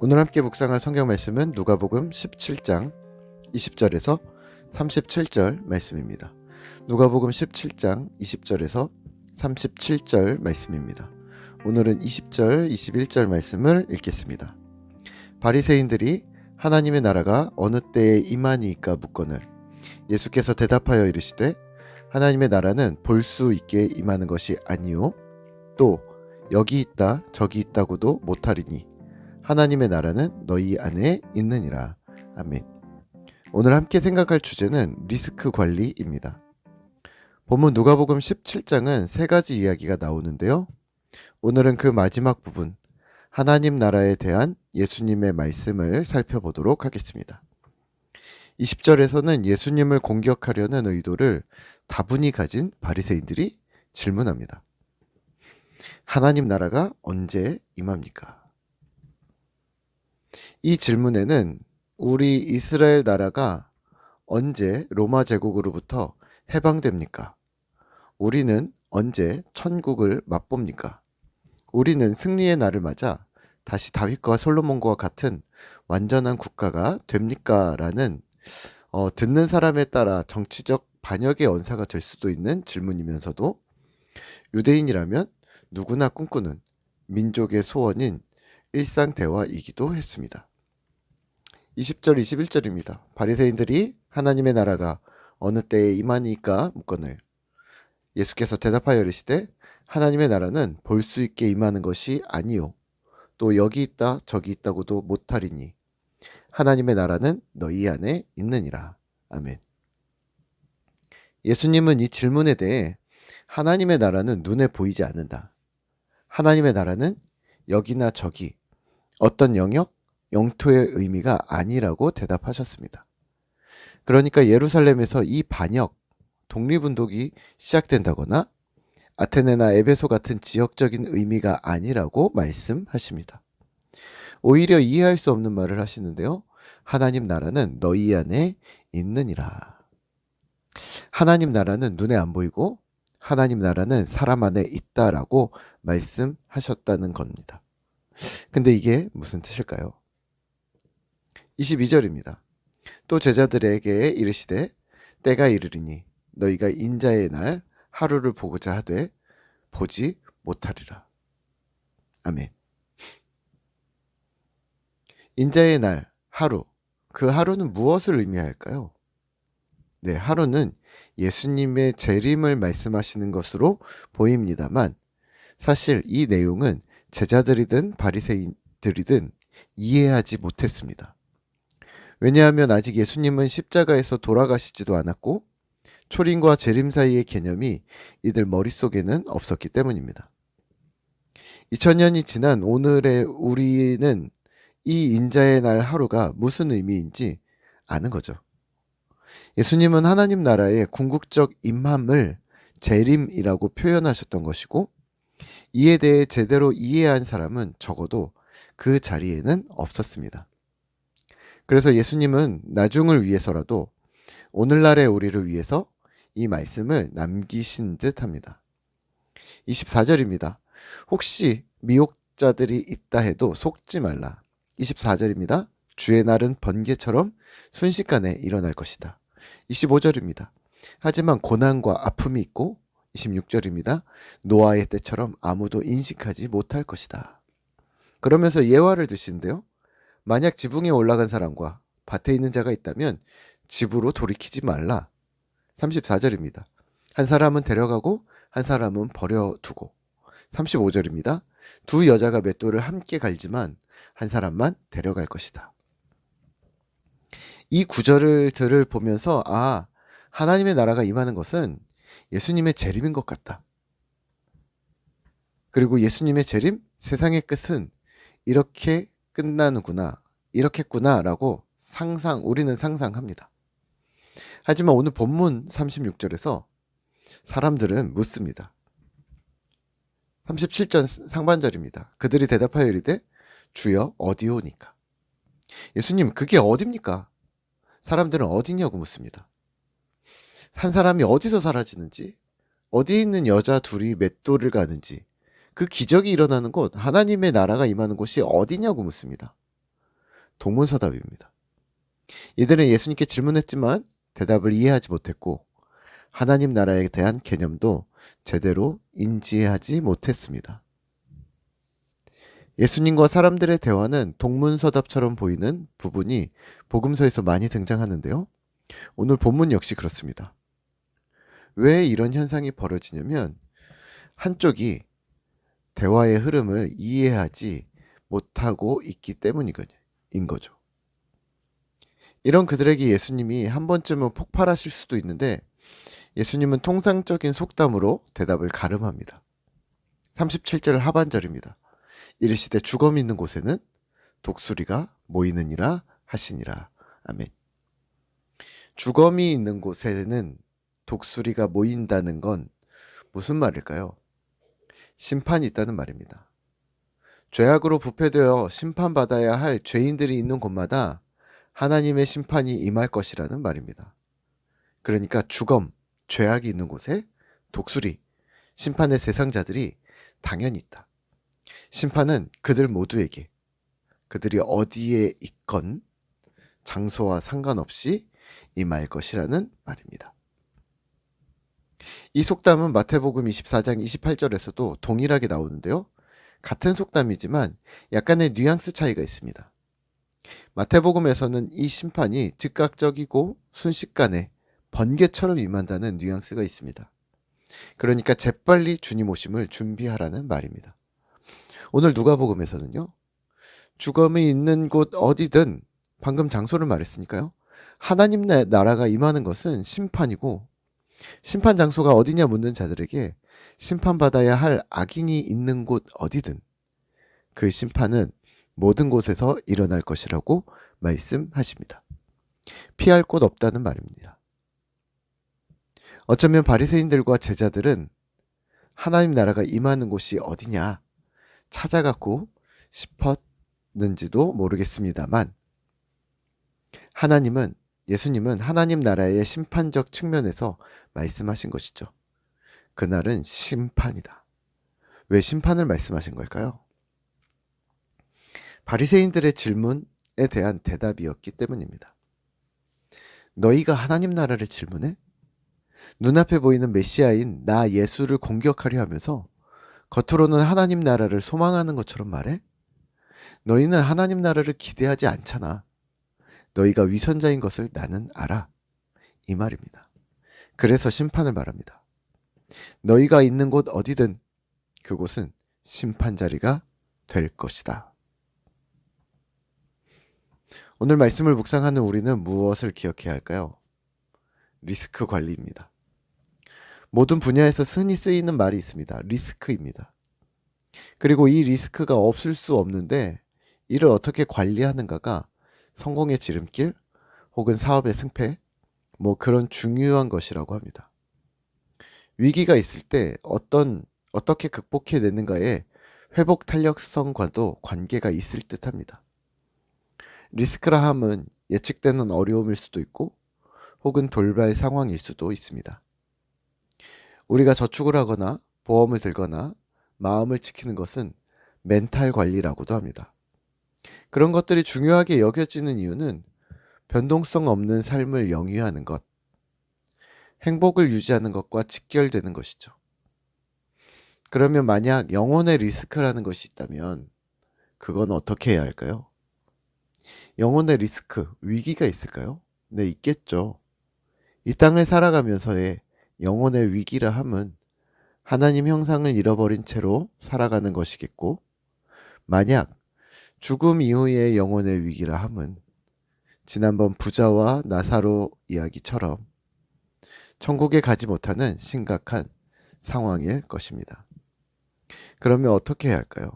오늘 함께 묵상할 성경 말씀은 누가복음 17장 20절에서 37절 말씀입니다. 누가복음 17장 20절에서 37절 말씀입니다. 오늘은 20절, 21절 말씀을 읽겠습니다. 바리새인들이 하나님의 나라가 어느 때에 임하니까 묻거늘 예수께서 대답하여 이르시되 하나님의 나라는 볼 수 있게 임하는 것이 아니요 또 여기 있다 저기 있다고도 못하리니 하나님의 나라는 너희 안에 있느니라. 아멘. 오늘 함께 생각할 주제는 리스크 관리입니다. 본문 누가복음 17장은 세 가지 이야기가 나오는데요. 오늘은 그 마지막 부분 하나님 나라에 대한 예수님의 말씀을 살펴보도록 하겠습니다. 20절에서는 예수님을 공격하려는 의도를 다분히 가진 바리새인들이 질문합니다. 하나님 나라가 언제 임합니까? 이 질문에는 우리 이스라엘 나라가 언제 로마 제국으로부터 해방됩니까? 우리는 언제 천국을 맛봅니까? 우리는 승리의 날을 맞아 다시 다윗과 솔로몬과 같은 완전한 국가가 됩니까? 라는 어, 듣는 사람에 따라 정치적 반역의 언사가 될 수도 있는 질문이면서도 유대인이라면 누구나 꿈꾸는 민족의 소원인 일상 대화이기도 했습니다. 20절 21절입니다. 바리새인들이 하나님의 나라가 어느 때에 임하니까 묻거늘 예수께서 대답하여 이르시되 하나님의 나라는 볼 수 있게 임하는 것이 아니요 또 여기 있다 저기 있다고도 못하리니 하나님의 나라는 너희 안에 있느니라. 아멘. 예수님은 이 질문에 대해 하나님의 나라는 눈에 보이지 않는다. 하나님의 나라는 여기나 저기 어떤 영역, 영토의 의미가 아니라고 대답하셨습니다. 그러니까 예루살렘에서 이 반역, 독립운동이 시작된다거나 아테네나 에베소 같은 지역적인 의미가 아니라고 말씀하십니다. 오히려 이해할 수 없는 말을 하시는데요. 하나님 나라는 너희 안에 있느니라. 하나님 나라는 눈에 안 보이고 하나님 나라는 사람 안에 있다라고 말씀하셨다는 겁니다. 근데 이게 무슨 뜻일까요? 22절입니다. 또 제자들에게 이르시되 때가 이르리니 너희가 인자의 날 하루를 보고자 하되 보지 못하리라. 아멘. 인자의 날 하루 그 하루는 무엇을 의미할까요? 네, 하루는 예수님의 재림을 말씀하시는 것으로 보입니다만 사실 이 내용은 제자들이든 바리새인들이든 이해하지 못했습니다. 왜냐하면 아직 예수님은 십자가에서 돌아가시지도 않았고 초림과 재림 사이의 개념이 이들 머릿속에는 없었기 때문입니다. 2000년이 지난 오늘의 우리는 이 인자의 날 하루가 무슨 의미인지 아는 거죠. 예수님은 하나님 나라의 궁극적 임함을 재림이라고 표현하셨던 것이고 이에 대해 제대로 이해한 사람은 적어도 그 자리에는 없었습니다. 그래서 예수님은 나중을 위해서라도 오늘날의 우리를 위해서 이 말씀을 남기신 듯 합니다. 24절입니다. 혹시 미혹자들이 있다 해도 속지 말라. 24절입니다. 주의 날은 번개처럼 순식간에 일어날 것이다. 25절입니다. 하지만 고난과 아픔이 있고 26절입니다. 노아의 때처럼 아무도 인식하지 못할 것이다. 그러면서 예화를 드시는데요. 만약 지붕에 올라간 사람과 밭에 있는 자가 있다면 집으로 돌이키지 말라. 34절입니다. 한 사람은 데려가고 한 사람은 버려두고. 35절입니다. 두 여자가 맷돌을 함께 갈지만 한 사람만 데려갈 것이다. 이 구절을 들을 보면서 아 하나님의 나라가 임하는 것은 예수님의 재림인 것 같다. 그리고 예수님의 재림 세상의 끝은 이렇게 끝나는구나 이렇겠구나라고 상상 우리는 상상합니다. 하지만 오늘 본문 36절에서 사람들은 묻습니다. 37절 상반절입니다. 그들이 대답하여 이르되 주여 어디 오니까? 예수님 그게 어딥니까? 사람들은 어디냐고 묻습니다. 한 사람이 어디서 사라지는지, 어디 있는 여자 둘이 맷돌을 가는지, 그 기적이 일어나는 곳, 하나님의 나라가 임하는 곳이 어디냐고 묻습니다. 동문서답입니다. 이들은 예수님께 질문했지만 대답을 이해하지 못했고 하나님 나라에 대한 개념도 제대로 인지하지 못했습니다. 예수님과 사람들의 대화는 동문서답처럼 보이는 부분이 복음서에서 많이 등장하는데요. 오늘 본문 역시 그렇습니다. 왜 이런 현상이 벌어지냐면 한쪽이 대화의 흐름을 이해하지 못하고 있기 때문인 거죠. 이런 그들에게 예수님이 한 번쯤은 폭발하실 수도 있는데 예수님은 통상적인 속담으로 대답을 가름합니다. 37절 하반절입니다. 이르시되 주검이 있는 곳에는 독수리가 모이느니라 하시니라. 아멘. 주검이 있는 곳에는 독수리가 모인다는 건 무슨 말일까요? 심판이 있다는 말입니다. 죄악으로 부패되어 심판받아야 할 죄인들이 있는 곳마다 하나님의 심판이 임할 것이라는 말입니다. 그러니까 주검, 죄악이 있는 곳에 독수리, 심판의 세상자들이 당연히 있다. 심판은 그들 모두에게 그들이 어디에 있건 장소와 상관없이 임할 것이라는 말입니다. 이 속담은 마태복음 24장 28절에서도 동일하게 나오는데요. 같은 속담이지만 약간의 뉘앙스 차이가 있습니다. 마태복음에서는 이 심판이 즉각적이고 순식간에 번개처럼 임한다는 뉘앙스가 있습니다. 그러니까 재빨리 주님 오심을 준비하라는 말입니다. 오늘 누가복음에서는요. 주검이 있는 곳 어디든 방금 장소를 말했으니까요. 하나님 나라가 임하는 것은 심판이고 심판 장소가 어디냐 묻는 자들에게 심판받아야 할 악인이 있는 곳 어디든 그 심판은 모든 곳에서 일어날 것이라고 말씀하십니다. 피할 곳 없다는 말입니다. 어쩌면 바리새인들과 제자들은 하나님 나라가 임하는 곳이 어디냐 찾아갔고 싶었는지도 모르겠습니다만 하나님은 예수님은 하나님 나라의 심판적 측면에서 말씀하신 것이죠. 그날은 심판이다. 왜 심판을 말씀하신 걸까요? 바리새인들의 질문에 대한 대답이었기 때문입니다. 너희가 하나님 나라를 질문해? 눈앞에 보이는 메시아인 나 예수를 공격하려 하면서 겉으로는 하나님 나라를 소망하는 것처럼 말해? 너희는 하나님 나라를 기대하지 않잖아. 너희가 위선자인 것을 나는 알아. 이 말입니다. 그래서 심판을 말합니다. 너희가 있는 곳 어디든 그곳은 심판 자리가 될 것이다. 오늘 말씀을 묵상하는 우리는 무엇을 기억해야 할까요? 리스크 관리입니다. 모든 분야에서 흔히 쓰이는 말이 있습니다. 리스크입니다. 그리고 이 리스크가 없을 수 없는데 이를 어떻게 관리하는가가 성공의 지름길 혹은 사업의 승패 뭐 그런 중요한 것이라고 합니다. 위기가 있을 때 어떤 어떻게 극복해 내는가에 회복 탄력성과도 관계가 있을 듯합니다. 리스크라 함은 예측되는 어려움일 수도 있고 혹은 돌발 상황일 수도 있습니다. 우리가 저축을 하거나 보험을 들거나 마음을 지키는 것은 멘탈 관리라고도 합니다. 그런 것들이 중요하게 여겨지는 이유는 변동성 없는 삶을 영위하는 것, 행복을 유지하는 것과 직결되는 것이죠. 그러면 만약 영혼의 리스크라는 것이 있다면 그건 어떻게 해야 할까요? 영혼의 리스크, 위기가 있을까요? 네, 있겠죠. 이 땅을 살아가면서의 영혼의 위기라 함은 하나님 형상을 잃어버린 채로 살아가는 것이겠고, 만약 죽음 이후의 영혼의 위기라 함은 지난번 부자와 나사로 이야기처럼 천국에 가지 못하는 심각한 상황일 것입니다. 그러면 어떻게 해야 할까요?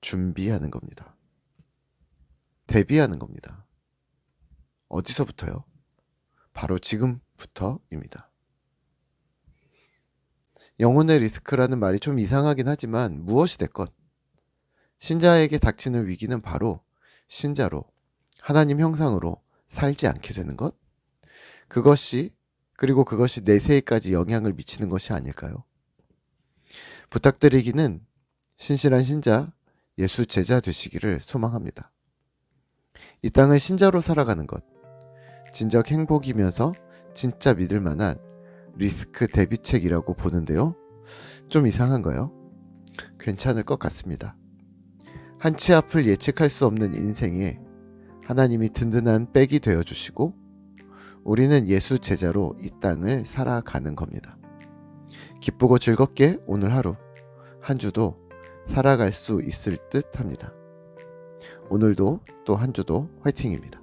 준비하는 겁니다. 대비하는 겁니다. 어디서부터요? 바로 지금부터입니다. 영혼의 리스크라는 말이 좀 이상하긴 하지만 무엇이 됐건 신자에게 닥치는 위기는 바로 신자로 하나님 형상으로 살지 않게 되는 것? 그것이 그리고 그것이 내세에까지 영향을 미치는 것이 아닐까요? 부탁드리기는 신실한 신자 예수 제자 되시기를 소망합니다. 이 땅을 신자로 살아가는 것. 진정 행복이면서 진짜 믿을 만한 리스크 대비책이라고 보는데요. 좀 이상한가요? 괜찮을 것 같습니다. 한치 앞을 예측할 수 없는 인생에 하나님이 든든한 백이 되어 주시고 우리는 예수 제자로 이 땅을 살아가는 겁니다. 기쁘고 즐겁게 오늘 하루 한 주도 살아갈 수 있을 듯 합니다. 오늘도 또 한 주도 화이팅입니다.